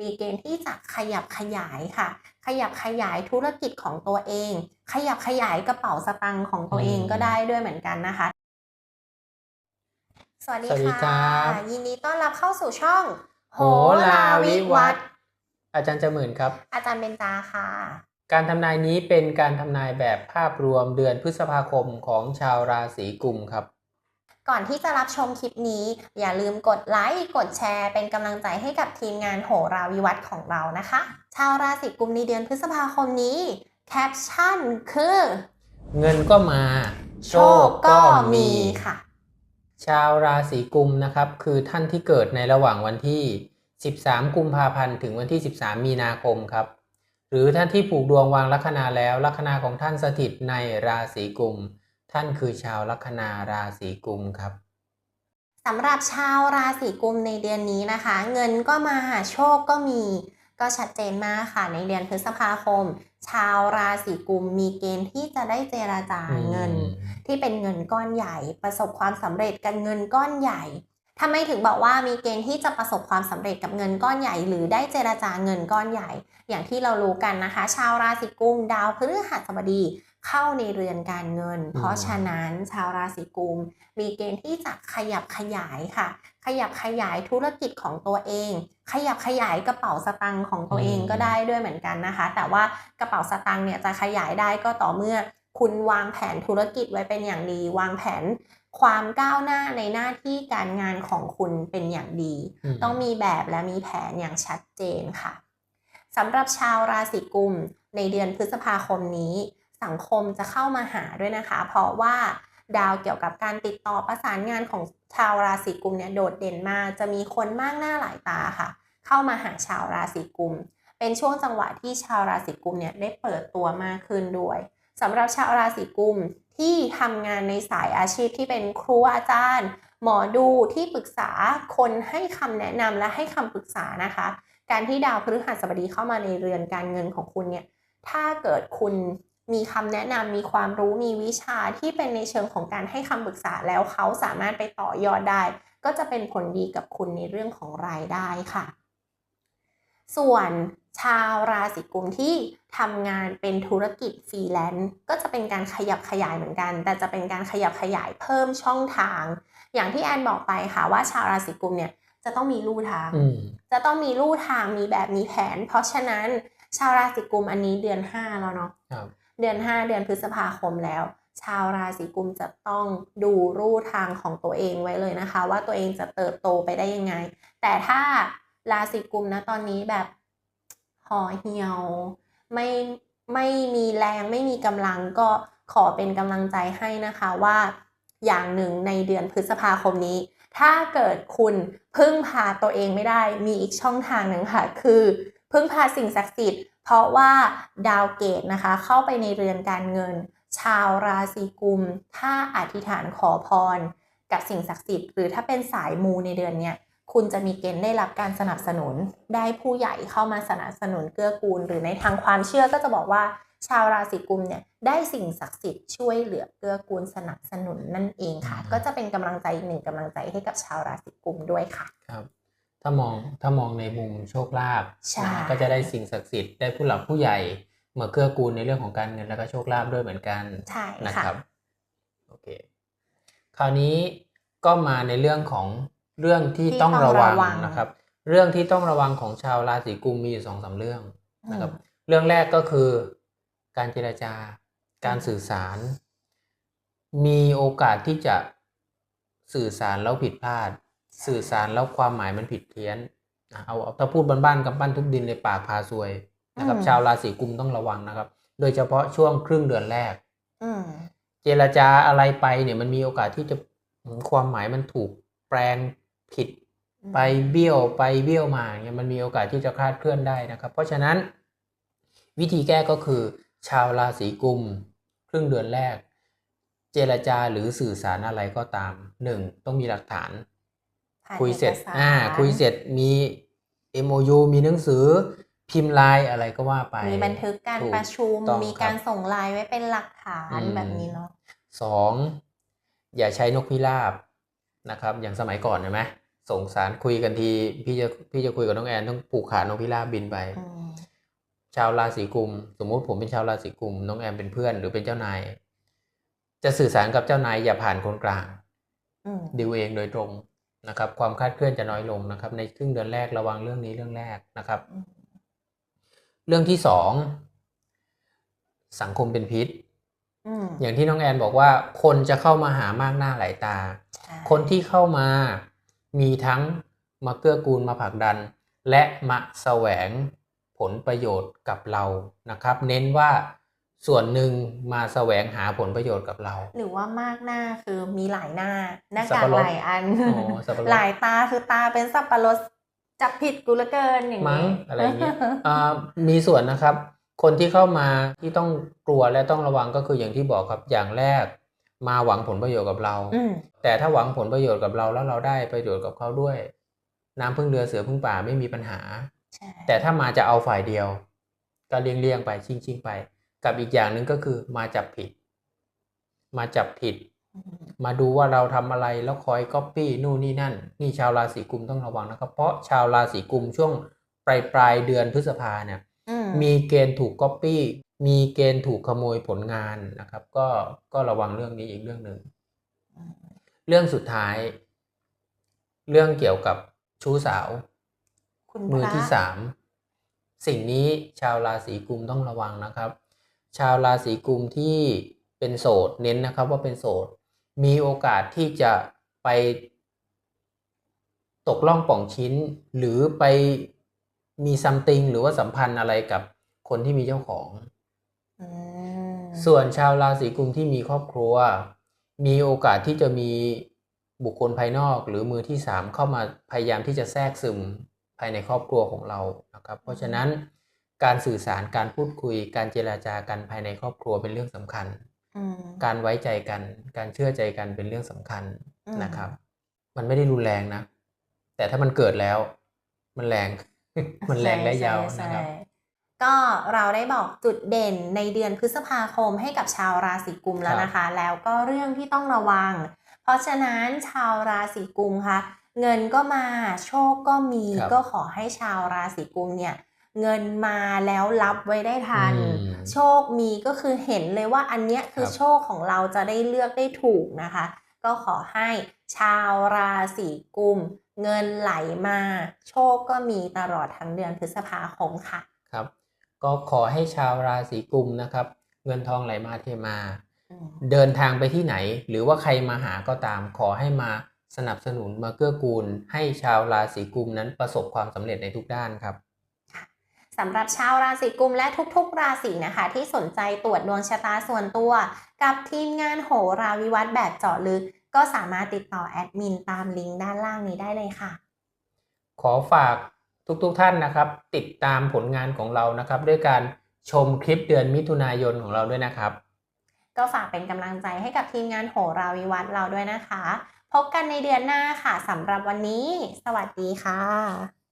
มีเกณฑ์ที่จะขยับขยายค่ะ ขยับขยายธุรกิจของตัวเอง ขยับขยายกระเป๋าสตังค์ของตัวเองอืมก็ได้ด้วยเหมือนกันนะคะ สวัสดีสวัสดีครัค่ะบยินดีต้อนรับเข้าสู่ช่อง โหราวิวัฒน์อาจารย์จะหมื่นครับ อาจารย์เบญจาค่ะ การทำนายนี้เป็นการทำนายแบบภาพรวมเดือนพฤษภาคมของชาวราศีกุมครับ ก่อนที่จะรับชมคลิปนี้ อย่าลืมกดไลค์ กดแชร์ เป็นกำลังใจให้กับทีมงานโหราวิวัฒน์ของเรานะคะ ชาวราศีกุมในเดือนพฤษภาคมนี้ แคปชั่นคือ เงินก็มา โชคก็มีค่ะ ชาวราศีกุมนะครับ คือท่านที่เกิดในระหว่างวันที่ 13 กุมภาพันธ์ ถึงวันที่ 13 มีนาคมครับ หรือท่านที่ผูกดวงวางลัคนาแล้วลัคนาของท่านสถิตในราศีกุม ท่านคือชาวลัคนาราศีกุมครับสำหรับชาวราศีกุมในเดือนนี้นะคะ เงินก็มาโชคก็มีก็ชัดเจนมากค่ะ ในเดือนพฤษภาคม ชาวราศีกุมมีเกณฑ์ที่จะได้เจราจาเงิน ที่เป็นเงินก้อนใหญ่ ประสบความสำเร็จกับเงินก้อนใหญ่ทำไมถึงบอกว่ามีเกณฑ์ที่จะประสบความสำเร็จกับเงินก้อนใหญ่ หรือได้เจราจาเงินก้อนใหญ่ อย่างที่เรารู้กันนะคะ ชาวราศีกุมดาวพฤหัสบดี เข้าในเรือนการเงิน เพราะฉะนั้นชาวราศีกุม มีเกณฑ์ที่จะขยับขยายค่ะ ขยับขยายธุรกิจของตัวเอง ขยับขยายกระเป๋าสตังค์ของตัวเองอืมก็ได้ด้วยเหมือนกันนะคะ แต่ว่ากระเป๋าสตังค์เนี่ยจะขยายได้ก็ต่อเมื่อคุณวางแผนธุรกิจไว้เป็นอย่างดี วางแผนความก้าวหน้าในหน้าที่การงานของคุณเป็นอย่างดีมต้องมีแบบและมีแผนอย่างชัดเจนค่ะสำหรับชาวราศีกุมในเดือนพฤษภาคมนี้ สังคมจะเข้ามาหาด้วยนะคะ เพราะว่าดาวเกี่ยวกับการติดต่อประสานงานของชาวราศีกุมเนี่ยโดดเด่นมากจะมีคนมากหน้าหลายตาค่ะ เข้ามาหาชาวราศีกุม เป็นช่วงจังหวะที่ชาวราศีกุมเนี่ยได้เปิดตัวมากขึ้นด้วยสำหรับชาวราศีกุมที่ทำงานในสายอาชีพที่เป็นครูอาจารย์ หมอดูที่ปรึกษาคนให้คำแนะนำและให้คำปรึกษานะคะ การที่ดาวพฤหัสบดีเข้ามาในเรือนการเงินของคุณเนี่ยถ้าเกิดคุณ มีคำแนะนำมีความรู้มีวิชาที่เป็นในเชิงของการให้คำปรึกษาแล้วเขาสามารถไปต่อยอดได้ ก็จะเป็นผลดีกับคุณในเรื่องของรายได้ค่ะ ส่วนชาวราศีกุมที่ทำงานเป็นธุรกิจฟรีแลนซ์ก็จะเป็นการขยับขยายเหมือนกัน แต่จะเป็นการขยับขยายเพิ่มช่องทาง อย่างที่แอนบอกไปค่ะว่าชาวราศีกุมเนี่ยจะต้องมีลู่ทางอืมจะต้องมีลู่ทางมีแบบมีแผน เพราะฉะนั้นชาวราศีกุมอันนี้เดือน5แล้วเนาะครับ เดือน 5 เดือนพฤษภาคมแล้ว ชาวราศีกุมจะต้องดูลู่ทางของตัวเองไว้เลยนะคะ ว่าตัวเองจะเติบโตไปได้ยังไง แต่ถ้าราศีกุมนะตอนนี้แบบห่อเหี่ยว ไม่ไม่มีแรงไม่มีกำลังก็ขอเป็นกำลังใจให้นะคะว่าอย่างหนึ่งในเดือนพฤษภาคมนี้ ถ้าเกิดคุณพึ่งพาตัวเองไม่ได้มีอีกช่องทางหนึ่งค่ะ คือ พึ่งพาสิ่งศักดิ์สิทธิ์เพราะว่าดาวเกตนะคะ เข้าไปในเรือนการเงิน ชาวราศีกุม ถ้าอธิษฐานขอพร กับสิ่งศักดิ์สิทธิ์หรือถ้าเป็นสายมูในเดือนเนี้ยคุณจะมีเกณฑ์ได้รับการสนับสนุน ได้ผู้ใหญ่เข้ามาสนับสนุนเกื้อกูล หรือในทางความเชื่อก็จะบอกว่า ชาวราศีกุมเนี่ยได้สิ่งศักดิ์สิทธิ์ช่วยเหลือเกื้อกูลสนับสนุนนั่นเองค่ะอืมก็จะเป็นกำลังใจอีกหนึ่งกำลังใจให้กับชาวราศีกุมด้วยค่ะครับ ถ้ามองถ้ามองในมุมโชคลาภใช่นะก็จะได้สิ่งศักดิ์สิทธิ์ได้ผู้หลักผู้ใหญ่มาเกื้อกูลในเรื่องของการเงินแล้วก็โชคลาภด้วยเหมือนกันใช่นะค่ะครับโอเคคราวนี้ก็มาในเรื่องของเรื่องที่ที่ต้องต้องระวังระวังนะครับ เรื่องที่ต้องระวังของชาวราศีกุมมีอยู่สองสามเรื่องนะครับอืมเรื่องแรกก็คือการเจรจาการอืมสื่อสาร มีโอกาสที่จะสื่อสารแล้วผิดพลาด สื่อสารแล้วความหมายมันผิดเพี้ยนอะเอาเอาถ้าพูดบ้านๆกับปั้นทุบดินเลยปากพาซวยนะครับ ชาวราศีกุมต้องระวังนะครับ โดยเฉพาะช่วงครึ่งเดือนแรกอืมเจรจาอะไรไปเนี่ยมันมีโอกาสที่จะความหมายมันถูกแปลงผิดอืมไปเบี้ยวไปเบี้ยวมาเนี่ยมันมีโอกาสที่จะคลาดเคลื่อนได้นะครับ เพราะฉะนั้น วิธีแก้ก็คือ ชาวราศีกุมครึ่งเดือนแรก เจรจาหรือสื่อสารอะไรก็ตามหนึ่งต้องมีหลักฐานผ่าน คุยเสร็จอกาอ่าคุยเสร็จมี MOU มีหนังสือพิมพ์ลายอะไรก็ว่าไป มีบันทึกการถูประชุมต้องมีคกาบรส่งไลน์ไว้เป็นหลักฐานอืมแบบนี้เนาะสองอย่าใช้นกพิราบนะครับ อย่างสมัยก่อนเห็นไหมสงสารคุยกันทีพี่จะพี่จะคุยกับน้องแอนต้องผูกขาน้องพิราบบินไปอืมชาวราศีกุม สมมุติผมเป็นชาวราศีกุม น้องแอมเป็นเพื่อนหรือเป็นเจ้านาย จะสื่อสารกับเจ้านายอย่าผ่านคนกลางอืมดิวเองโดยตรง นะครับ ความคลาดเคลื่อนจะน้อยลงนะครับ ในครึ่งเดือนแรกระวังเรื่องนี้เรื่องแรกนะครับอืมเรื่องที่สองสังคมเป็นพิษอืมอย่างที่น้องแอนบอกว่า คนจะเข้ามาหามากหน้าหลายตาใช่คนที่เข้ามามีทั้งมาเกื้อกูลมาผลักดัน และมาแสวงผลประโยชน์กับเรานะครับ เน้นว่า ส่วนหนึ่งมาแสวงหาผลประโยชน์กับเรา หรือว่ามากหน้าคือมีหลายหน้า หน้าสับกากปะรดหลายอันอ๋อสับปะรดหลายตาคือตาเป็นสับปะรดจับผิดกูเหลือเกินอย่างมั้งนี้อะไรอย่างเงี้ยอ่ามีส่วนนะครับ คนที่เข้ามาที่ต้องกลัวและต้องระวังก็คืออย่างที่บอกครับอย่างแรก มาหวังผลประโยชน์กับเราอืมแต่ถ้าหวังผลประโยชน์กับเราแล้วเราได้ประโยชน์กับเขาด้วย น้ำพึ่งเรือเสือพึ่งป่าไม่มีปัญหาใช่แต่ถ้ามาจะเอาฝ่ายเดียว ก็เลี่ยงเลี่ยงๆไปชิงชิงๆไป กับอีกอย่างหนึ่งก็คือมาจับผิด มาจับผิดอืมมาดูว่าเราทำอะไรแล้วคอยก๊อปปี้นู่นนี่นั่น นี่ชาวราศีกุมต้องระวังนะครับ เพราะชาวราศีกุมช่วงปลายปลายๆเดือนพฤษภาเนี่ยอืมมีเกณฑ์ถูกก๊อปปี้มีเกณฑ์ถูกขโมยผลงานนะครับ ก็ก็ระวังเรื่องนี้อีกเรื่องหนึ่งอืมเรื่องสุดท้าย เรื่องเกี่ยวกับชู้สาวคุณมือพระที่สามสิ่งนี้ชาวราศีกุมต้องระวังนะครับ ชาวราศีกุมที่เป็นโสดเน้นนะครับว่าเป็นโสด มีโอกาสที่จะไป ตกล่องป่องชิ้น หรือไปมีซัมติงหรือว่าสัมพันธ์อะไรกับคนที่มีเจ้าของอืมส่วนชาวราศีกุมที่มีครอบครัว มีโอกาสที่จะมีบุคคลภายนอกหรือมือที่สามเข้ามาพยายามที่จะแทรกซึมภายในครอบครัวของเรานะครับ เพราะฉะนั้น การสื่อสารการพูดคุย การเจราจากันภายในครอบครัวเป็นเรื่องสำคัญอืมการไว้ใจกัน การเชื่อใจกันเป็นเรื่องสำคัญอืมนะครับ มันไม่ได้รุนแรงนะ แต่ถ้ามันเกิดแล้ว มันแรง มันแรงและยาวใช่นะครับใช่ก็เราได้บอกจุดเด่นในเดือนพฤษภาคมให้กับชาวราศีกุมแล้วนะคะ แล้วก็เรื่องที่ต้องระวัง เพราะฉะนั้นชาวราศีกุมคะเงินก็มาโชคก็มีครับก็ขอให้ชาวราศีกุมเนี่ย เงินมาแล้วรับไว้ได้ทันอืมโชคมีก็คือเห็นเลยว่าอันเนี้ยคือครับโชคของเราจะได้เลือกได้ถูกนะคะ ก็ขอให้ชาวราศีกุม เงินไหลมา โชคก็มีตลอดทั้งเดือนพฤษภาคมค่ะครับ ก็ขอให้ชาวราศีกุมนะครับ เงินทองไหลมาเทมาอืมเดินทางไปที่ไหน หรือว่าใครมาหาก็ตาม ขอให้มาสนับสนุนมาเกื้อกูล ให้ชาวราศีกุมนั้นประสบความสำเร็จในทุกด้านครับ สำหรับชาวราศีกุมและทุกๆ ราศีนะคะ ที่สนใจตรวจดวงชะตาส่วนตัว กับทีมงานโหราวิวัฒน์แบบเจาะลึก ก็สามารถติดต่อแอดมินตามลิงก์ด้านล่างนี้ได้เลยค่ะ ขอฝากทุกๆท่านนะครับ ติดตามผลงานของเรานะครับ ด้วยการชมคลิปเดือนมิถุนายนของเราด้วยนะครับ ก็ฝากเป็นกำลังใจให้กับทีมงานโหราวิวัฒน์เราด้วยนะคะ พบกันในเดือนหน้าค่ะสำหรับวันนี้ สวัสดีค่ะ